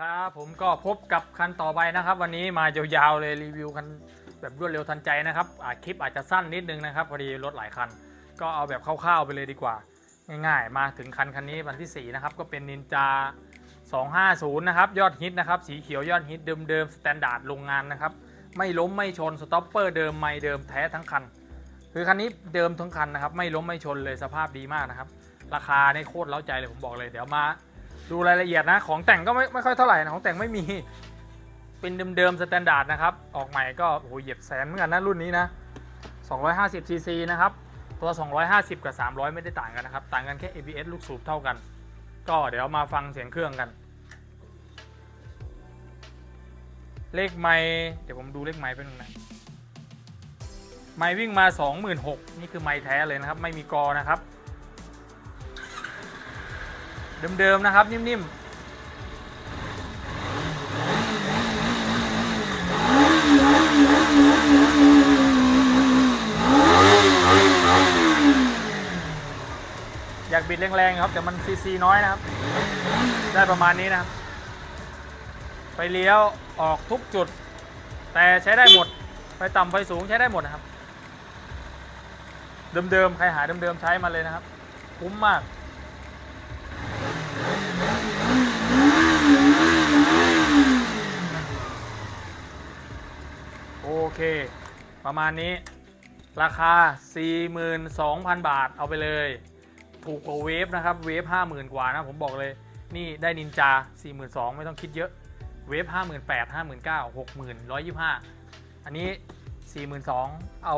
ครับ ผมก็พบกับคันต่อไปนะครับ วันนี้มายาวๆเลยรีวิวคันแบบรวดเร็วทันใจนะครับอาคลิปอาจจะสั้นนิดนึงนะครับพอดีรถหลายคัน ก็เอาแบบคร่าวๆไปเลยดีกว่า ง่ายๆ มาถึงคันคันนี้วันที่ 4 นะครับ ก็เป็นนินจา 250 นะครับ ยอดฮิตนะครับ สีเขียวยอดฮิตเดิมๆสแตนดาร์ดโรงงานนะครับ ไม่ล้มไม่ชนสต็อปเปอร์เดิมไม่เดิมแท้ทั้งคัน คือคันนี้เดิมทั้งคันนะครับไม่ล้มไม่ชนเลยสภาพดีมากนะครับราคาในโคตรเล้าใจเลยผมบอกเลยเดี๋ยวมา ดูรายละเอียดนะ ของแต่งก็ไม่ไม่ค่อยเท่าไหร่นะ ของแต่งไม่มี เป็นเดิมๆสแตนดาร์ดนะครับ ออกใหม่ก็โอ้โหเหยียบแสนเหมือนกันนะรุ่นนี้นะ250ซีซีนะครับ ตัว 250 กับ 300 ไม่ได้ต่างกันนะครับ ต่างกันแค่ ABS ลูกสูบเท่ากัน ก็เดี๋ยวมาฟังเสียงเครื่องกัน เลขไม้เดี๋ยวผมดูเลขไม้เป็นงนะไม้วิ่งมา 26,000นี่คือไม้แท้เลยนะครับ ไม่มีกอนะครับ เดิมๆนะครับ นิ่มๆอยากบิดแรงๆครับ แต่มันซีซีน้อยนะครับ ได้ประมาณนี้นะครับ ไปเลี้ยวออกทุกจุด แต่ใช้ได้หมด ไปต่ำไปสูงใช้ได้หมดนะครับ เดิมๆ ใครหาเดิมๆ ใช้มาเลยนะครับ คุ้มมาก เค ประมาณนี้ ราคา 42,000 บาทเอาไปเลย ถูกกว่าเวฟนะครับ เวฟ50,000 กว่านะ ผมบอกเลย นี่ได้นินจา 42,000 ไม่ต้องคิดเยอะ เวฟ58,000 59,000 60,000 125 อันนี้ 42,000 เอา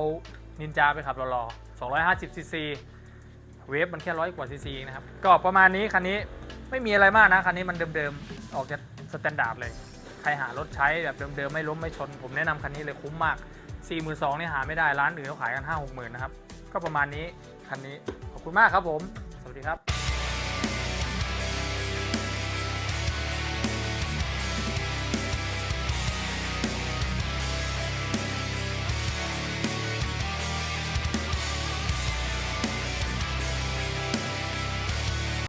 นินจาไปขับรอๆ250ซีซีเวฟมันแค่ร้อยกว่าซีซีนะครับ ก็ประมาณนี้คันนี้ไม่มีอะไรมากนะ คันนี้มันเดิมๆ ออกจากสแตนดาร์ดเลย รหารถใช้แบบเดิมๆไม่ล้มไม่ชน ผมแนะนำคันนี้เลยคุ้มมาก 42,000นี่หาไม่ได้ร้านอื่นเขาขายกัน 5 6 0 0 0 0นะครับ ก็ประมาณนี้คันนี้ขอบคุณมากครับผม สวัสดีครับ